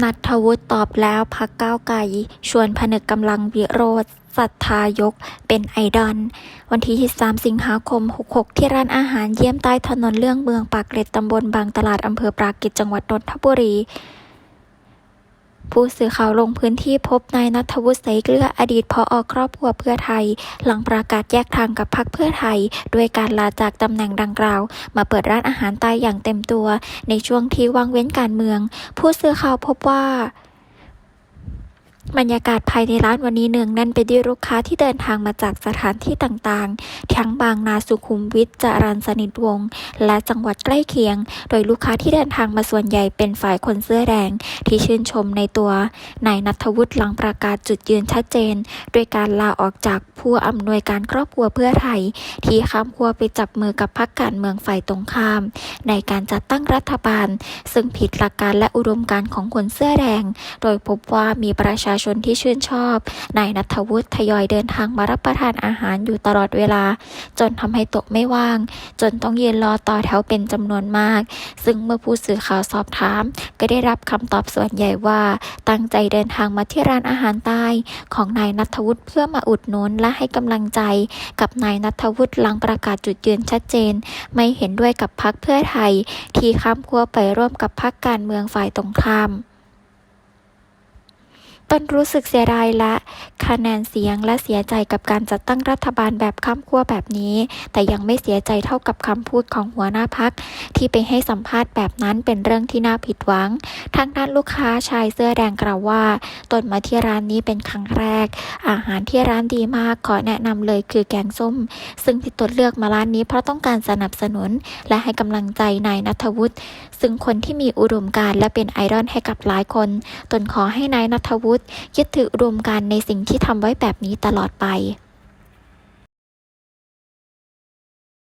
นัทวุฒิตอบแล้วพักก้าวไกลชวนผนึกกำลังวิโรธศรัทธายกเป็นไอดอลวันที่23สิงหาคม 66 ที่ร้านอาหารเยี่ยมใต้ถนนเรื่องเมืองปากเกร็ดตำบลบางตลาดอำเภอปรากิจจังหวัดนนทบุรี ผู้สื่อข่าวลงพื้นที่พบนายนัทวุฒิใสเกลืออดีตพออครอบครัวเพื่อไทย หลังประกาศแยกทางกับพรรคเพื่อไทย ด้วยการลาจากตำแหน่งดังกล่าว มาเปิดร้านอาหารใต้อย่างเต็มตัว ในช่วงที่ว่างเว้นการเมือง ผู้สื่อข่าวพบว่า บรรยากาศภายในร้านวันนี้หนึ่งแนั่นไปด้วยลูกค้าที่เดินทางมาจากสถานที่ต่างๆ ทั้งบางนาสุขุมวิทจรัญสนิทวงศ์และจังหวัดใกล้เคียง โดยลูกค้าที่เดินทางมาส่วนใหญ่เป็นฝ่ายคนเสื้อแดงที่ชื่นชมในตัวนายนัทวุฒิหลังประกาศจุดยืนชัดเจนด้วยการลาออกจากผู้อำนวยการครอบครัวเพื่อไทย ที่ข้ามขั้วไปจับมือกับพรรคการเมืองฝ่ายตรงข้าม ในการจัดตั้งรัฐบาล ซึ่งผิดหลักการและอุดมการณ์ของคนเสื้อแดง โดยพบว่ามีประชาชนที่ชื่นชอบนายนัทวุฒิทยอยเดินทางมารับประทานอาหารอยู่ตลอดเวลา จนทำให้โต๊ะไม่ว่าง จนต้องยืนรอต่อแถวเป็นจำนวนมาก ซึ่งเมื่อผู้สื่อข่าวสอบถาม ก็ได้รับคำตอบส่วนใหญ่ว่า ตั้งใจเดินทางมาที่ร้านอาหารใต้ของนายนัทวุฒิเพื่อมาอุดหนุนและให้กำลังใจ กับนายนัทวุฒิหลังประกาศจุดยืนชัดเจน ไม่เห็นด้วยกับพรรคเพื่อไทย ที่ข้ามขั้วไปร่วมกับพรรคการเมืองฝ่ายตรงข้าม ตนรู้สึกเสียดายและคะแนนเสียงและเสียใจกับการจัดตั้งรัฐบาลแบบข้ามขั้วแบบนี้ แต่ยังไม่เสียใจเท่ากับคำพูดของหัวหน้าพัก ที่ไปให้สัมภาษณ์แบบนั้นเป็นเรื่องที่น่าผิดหวัง ทางด้านลูกค้าชายเสื้อแดงกล่าวว่าตนมาที่ร้านนี้เป็นครั้งแรก อาหารที่ร้านดีมากขอแนะนำเลยคือแกงส้ม ซึ่งที่ตนเลือกมาร้านนี้เพราะต้องการสนับสนุน และให้กำลังใจนายนัทวุฒิซึ่งคนที่มีอุดมการณ์และเป็นไอดอลให้กับหลายคน ตนขอให้นายนัทวุฒิยึดถือรวมกันในสิ่งที่ทำไว้แบบนี้ตลอดไป